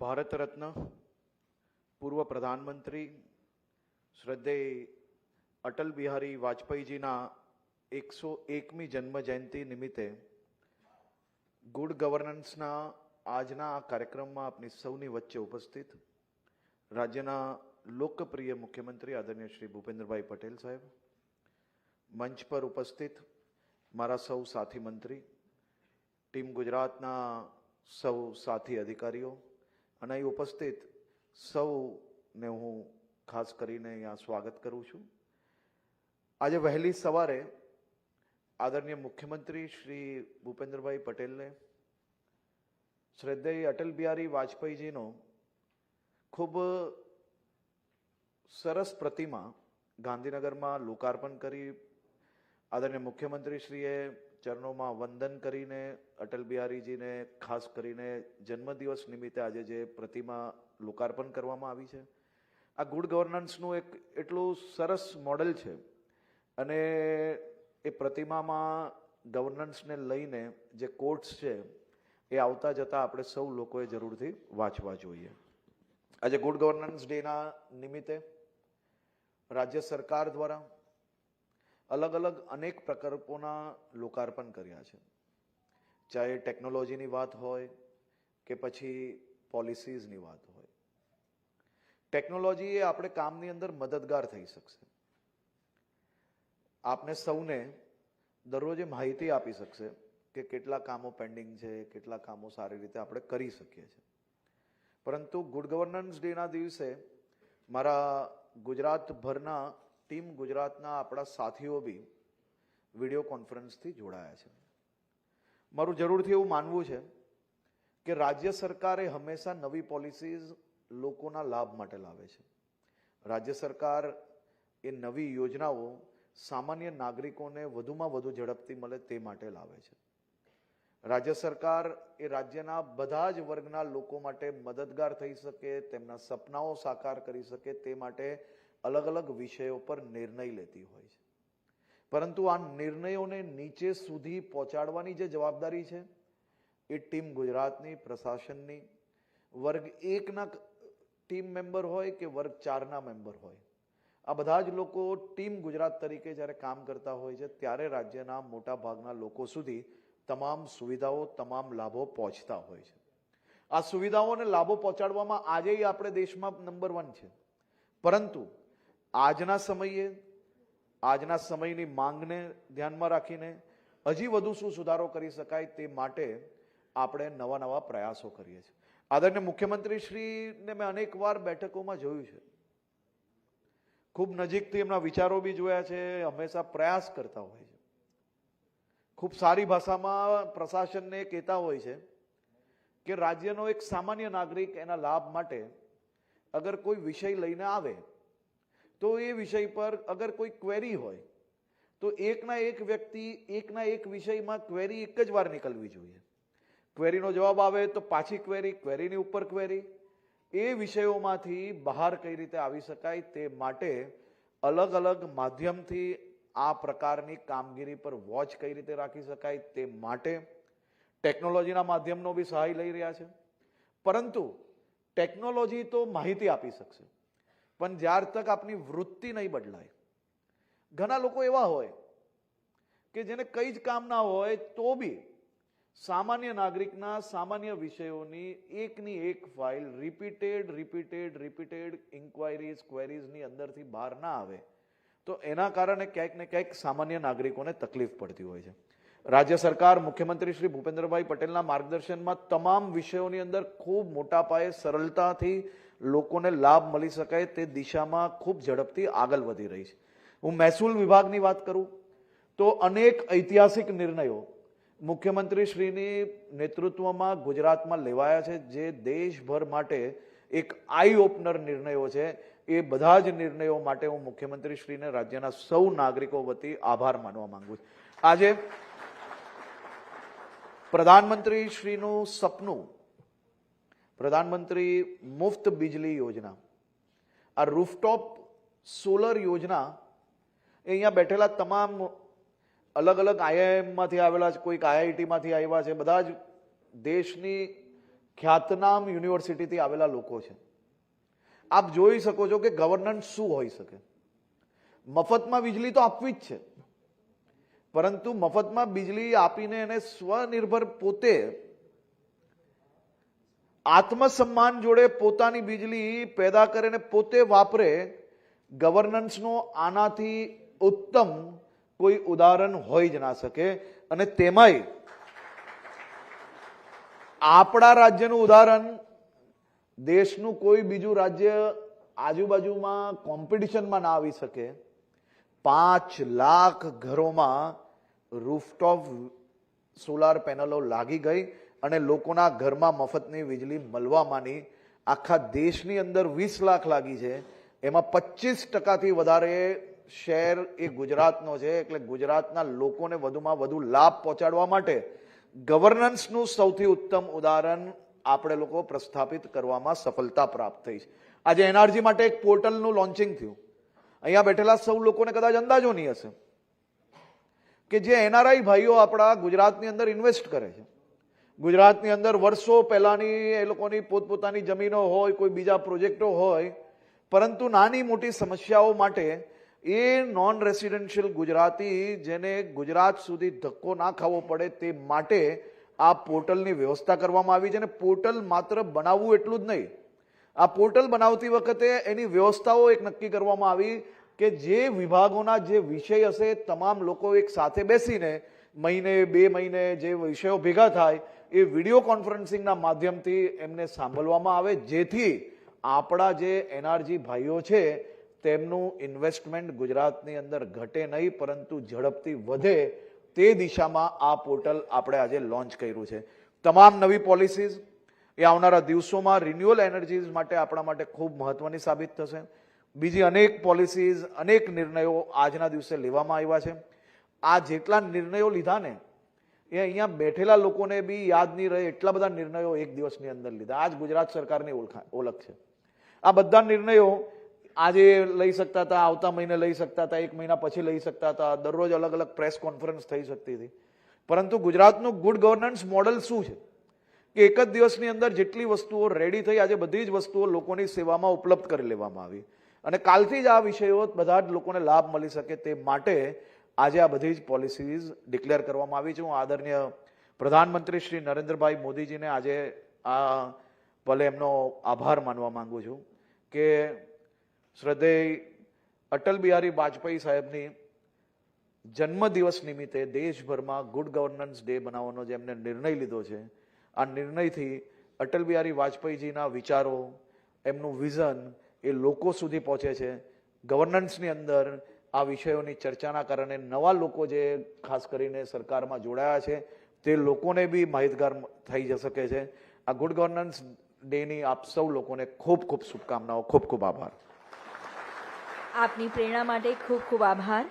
ભારત રત્ન, પૂર્વ પ્રધાનમંત્રી શ્રદ્ધેય અટલ બિહારી વાજપેયીજીના એકસો એકમી જન્મ જયંતિ નિમિત્તે ગુડ ગવર્નન્સના આજના આ કાર્યક્રમમાં આપની સૌની વચ્ચે ઉપસ્થિત રાજ્યના લોકપ્રિય મુખ્યમંત્રી આદરણીય શ્રી ભૂપેન્દ્રભાઈ પટેલ સાહેબ, મંચ પર ઉપસ્થિત મારા સૌ સાથી મંત્રી, ટીમ ગુજરાતના સૌ સાથી અધિકારીઓ અને અહીં ઉપસ્થિત સૌને હું ખાસ કરીને અહીંયા સ્વાગત કરું છું. આજે વહેલી સવારે આદરણીય મુખ્યમંત્રી શ્રી ભૂપેન્દ્રભાઈ પટેલને શ્રદ્ધેય અટલ બિહારી વાજપેયીજીનો ખૂબ સરસ પ્રતિમા ગાંધીનગરમાં લોકાર્પણ કરી આદરણીય મુખ્યમંત્રીશ્રીએ ચરણોમાં વંદન કરીને અટલ બિહારીજીને, ખાસ કરીને જન્મદિવસ નિમિત્તે આજે જે પ્રતિમા લોકાર્પણ કરવામાં આવી છે. આ ગુડ ગવર્નન્સનું એક એટલું સરસ મોડેલ છે અને એ પ્રતિમામાં ગવર્નન્સને લઈને જે કોટ્સ છે એ આવતા જતાં આપણે સૌ લોકોએ જરૂરથી વાંચવા જોઈએ. આજે ગુડ ગવર્નન્સ ડેના નિમિત્તે રાજ્ય સરકાર દ્વારા અલગ અલગ અનેક પ્રકલ્પોના લોકાર્પણ કર્યા છે. ચાહે ટેકનોલોજીની વાત હોય કે પછી પોલિસીઝની વાત હોય. ટેકનોલોજી એ આપણે કામની અંદર મદદગાર થઈ શકશે. આપને સૌને દરરોજ માહિતી આપી શકશે કે કેટલા કામો પેન્ડિંગ છે, કેટલા કામો સારી રીતે આપણે કરી શકીએ છીએ. પરંતુ ગુડ ગવર્નન્સ ડેના દિવસે મારા ગુજરાતભરના ટીમ ગુજરાતના આપણા સાથીઓ બી વીડિયો કોન્ફરન્સથી જોડાયા છે. મારું જરૂરથી એવું માનવું છે કે રાજ્ય સરકારે હંમેશા નવી પોલિસીઝ લોકોના લાભ માટે લાવે છે. રાજ્ય સરકાર એ નવી યોજનાઓ સામાન્ય નાગરિકોને વધુમાં વધુ ઝડપથી મળે તે માટે લાવે છે. રાજ્ય સરકાર એ રાજ્યના બધા જ વર્ગના લોકો માટે મદદગાર થઈ શકે, તેમના સપનાઓ સાકાર કરી શકે તે માટે અલગ અલગ વિષયો પર નિર્ણય લેતી હોય છે. પરંતુ આ નિર્ણયોને નીચે સુધી પહોંચાડવાની જે જવાબદારી છે, એ ટીમ ગુજરાતની, પ્રશાસનની, વર્ગ એકના ટીમ મેમ્બર હોય કે વર્ગ ચારના મેમ્બર હોય. આ બધા જ લોકો ટીમ ગુજરાત તરીકે જ્યારે કામ કરતા હોય છે, ત્યારે રાજ્યના મોટા ભાગના લોકો સુધી તમામ સુવિધાઓ, તમામ લાભો પહોંચતા હોય છે. આ સુવિધાઓ અને લાભો પહોંચાડવામાં આજે આપણે દેશમાં નંબર વન છે. પરંતુ આજના સમયે, આજના સમયની માંગને ધ્યાનમાં રાખીને હજી વધુ શું સુધારો કરી શકાય તે માટે આપણે નવા નવા પ્રયાસો કરીએ છીએ. આદરણીય મુખ્યમંત્રી શ્રીને મેં અનેકવાર બેઠકોમાં જોયું છે. ખૂબ નજીકથી એમના વિચારો બી જોયા છે, હંમેશા પ્રયાસ કરતા હોય છે. ખૂબ સારી ભાષામાં પ્રશાસનને કહેતા હોય છે કે રાજ્યનો એક સામાન્ય નાગરિક એના લાભ માટે અગર કોઈ વિષય લઈને આવે તો એ વિષય પર અગર કોઈ ક્વેરી હોય, તો એકના એક વ્યક્તિ એકના એક વિષયમાં ક્વેરી એક જ વાર નીકળવી જોઈએ. ક્વેરીનો જવાબ આવે તો પાછી ક્વેરી ક્વેરીની ઉપર ક્વેરી એ વિષયોમાંથી બહાર કઈ રીતે આવી શકાય તે માટે અલગ અલગ માધ્યમથી આ પ્રકારની કામગીરી પર વોચ કઈ રીતે રાખી શકાય તે માટે ટેકનોલોજીના માધ્યમનો બી સહાય લઈ રહ્યા છે. પરંતુ ટેકનોલોજી તો માહિતી આપી શકશે. પણ જ્યાર તક આપની વૃત્તિ નહીં બદલાય. ઘણા લોકો એવા હોય કે જેને કઈ જ કામ ના હોય તો બી સામાન્ય નાગરિકના સામાન્ય વિષયોની એકની એક file repeated repeated repeated inquiries ક્વેરીઝની અંદરથી બહાર ના આવે. તો એના કારણે ક્યાંક ને ક્યાંક સામાન્ય નાગરિકોને તકલીફ પડતી હોય છે. રાજ્ય સરકાર, મુખ્યમંત્રી શ્રી ભૂપેન્દ્રભાઈ પટેલના માર્ગદર્શનમાં તમામ વિષયોની અંદર ખૂબ મોટા પાયે સરળતાથી લોકોને લાભ મળી શકાય તે દિશામાં ખૂબ ઝડપથી આગળ વધી રહી છે. હું મહેસૂલ વિભાગની વાત કરું તો અનેક ઐતિહાસિક નિર્ણયો મુખ્યમંત્રી શ્રીની નેતૃત્વમાં ગુજરાતમાં લેવાયા છે, જે દેશભર માટે એક આઈ ઓપનર નિર્ણયો છે. એ બધા જ નિર્ણયો માટે હું મુખ્યમંત્રી શ્રીને રાજ્યના સૌ નાગરિકો વતી આભાર માનવા માંગુ છું. આજે પ્રધાનમંત્રી શ્રીનું સપનું પ્રધાનમંત્રી મુફ્ત બિજલી યોજના. આ રૂફટોપ સોલર યોજના એ અહીંયા બેઠેલા તમામ અલગ અલગ આઈઆઈએમમાંથી આવેલા છે કોઈક આઈઆઈટીમાંથી આવ્યા છે, બધા જ દેશની ખ્યાતનામ યુનિવર્સિટીથી આવેલા લોકો છે. આપ જોઈ શકો છો કે ગવર્નન્સ શું હોઈ શકે. મફતમાં વીજળી તો આપવી જ છે. પરંતુ મફતમાં વીજળી આપીને એને સ્વનિર્ભર પોતે આત્મસન્માન જોડે પોતાની વીજળી પેદા કરીને પોતે વાપરે, ગવર્નન્સનો આનાથી ઉત્તમ કોઈ ઉદાહરણ હોઈ જ ના શકે. અને તેમાંય આપણા રાજ્યનું ઉદાહરણ, દેશનું કોઈ બીજું રાજ્ય આજુબાજુમાં કોમ્પિટિશનમાં ના આવી શકે. પાંચ લાખ ઘરોમાં રૂફટોપ સોલાર પેનલો લાગી ગઈ. અને લોકોના ઘરમાં મફતની વીજળી મળવામાંની આખા દેશની અંદર વીસ લાખ લાગી છે. એમાં પચીસ ટકાથી વધારે શેર એ ગુજરાતનો છે. એટલે ગુજરાતના લોકોને વધુમાં વધુ લાભ પહોંચાડવા માટે ગવર્નન્સનું સૌથી ઉત્તમ ઉદાહરણ આપણે લોકો પ્રસ્થાપિત કરવામાં સફળતા પ્રાપ્ત થઈ છે. આજે એનઆરજી માટે એક પોર્ટલનું લોન્ચિંગ થયું. અહીંયા બેઠેલા સૌ લોકોને કદાચ અંદાજો નહીં હશે કે જે એનઆરઆઈ ભાઈઓ આપણા ગુજરાતની અંદર ઇન્વેસ્ટ કરે છે. ગુજરાતની અંદર વર્ષો પહેલાંની એ લોકોની પોતપોતાની જમીનો હોય, કોઈ બીજા પ્રોજેક્ટો હોય, પરંતુ નાની મોટી સમસ્યાઓ માટે એ નોન રેસિડેન્શિયલ ગુજરાતી જેને ગુજરાત સુધી ધક્કો ના ખાવો પડે તે માટે આ પોર્ટલની વ્યવસ્થા કરવામાં આવી છે અને પોર્ટલ માત્ર બનાવવું એટલું જ નહીં. આ પોર્ટલ બનાવતી વખતે એની વ્યવસ્થાઓ એક નક્કી કરવામાં આવી કે જે વિભાગોના જે વિષય હશે, તમામ લોકો એક સાથે બેસીને મહિને, બે મહિને જે વિષયો ભેગા થાય એ વીડિયો કોન્ફરન્સિંગના માધ્યમથી એમને સાંભળવામાં આવે, જેથી આપણા જે એનઆરજી ભાઈઓ છે, તેમનું ઇન્વેસ્ટમેન્ટ ગુજરાતની અંદર ઘટે નહીં, પરંતુ ઝડપથી વધે તે દિશામાં આ પોર્ટલ આપણે આજે લોન્ચ કર્યું છે. તમામ નવી પોલિસીઝ એ આવનારા દિવસોમાં રિન્યુઅલ એનર્જીઝ માટે આપણા માટે ખૂબ મહત્વની સાબિત થશે. બીજી અનેક પોલિસીઝ અનેક નિર્ણયો આજના દિવસે લેવામાં આવ્યા છે. આ જેટલા નિર્ણયો લીધા ને એ અહીંયા બેઠેલા લોકોને બી યાદ નહીં રહે એટલા બધા નિર્ણયો એક દિવસની અંદર લીધા. આ જ ગુજરાત સરકારની ઓળખા, ઓળખ છે. આ બધા નિર્ણયો આજે લઈ શકતા હતા, આવતા મહિને લઈ શકતા હતા, એક મહિના પછી લઈ શકતા હતા. દરરોજ અલગ અલગ પ્રેસ કોન્ફરન્સ થઈ શકતી હતી. પરંતુ ગુજરાતનું ગુડ ગવર્નન્સ મોડલ શું છે? કે એક જ દિવસની અંદર જેટલી વસ્તુઓ રેડી થઈ, આજે બધી જ વસ્તુઓ લોકોની સેવામાં ઉપલબ્ધ કરી લેવામાં આવી. અને કાલથી જ આ વિષયો બધા જ લોકોને લાભ મળી શકે તે માટે આજે આ બધી જ પોલિસીઝ ડિક્લેર કરવામાં આવી છે. હું આદરણીય પ્રધાનમંત્રી શ્રી નરેન્દ્રભાઈ મોદીજીને આજે આ ભલે એમનો આભાર માનવા માંગુ છું કે શ્રદ્ધેય અટલ બિહારી વાજપેયી સાહેબની જન્મદિવસ નિમિત્તે દેશભરમાં ગુડ ગવર્નન્સ ડે બનાવવાનો જે એમને નિર્ણય લીધો છે, આ નિર્ણયથી અટલ બિહારી વાજપેયીજીના વિચારો, એમનું વિઝન એ લોકો સુધી પહોંચે છે. ગવર્નન્સની અંદર આ વિષયોની ચર્ચાના કારણે નવા લોકો જે ખાસ કરીને સરકારમાં જોડાયા છે, તે લોકોને બી માહિતગાર થઈ જ શકે છે. આ ગુડ ગવર્નન્સ ડેની આપ સૌ લોકોને ખૂબ ખૂબ શુભકામનાઓ. ખૂબ ખૂબ આભાર. આપની પ્રેરણા માટે ખૂબ ખૂબ આભાર.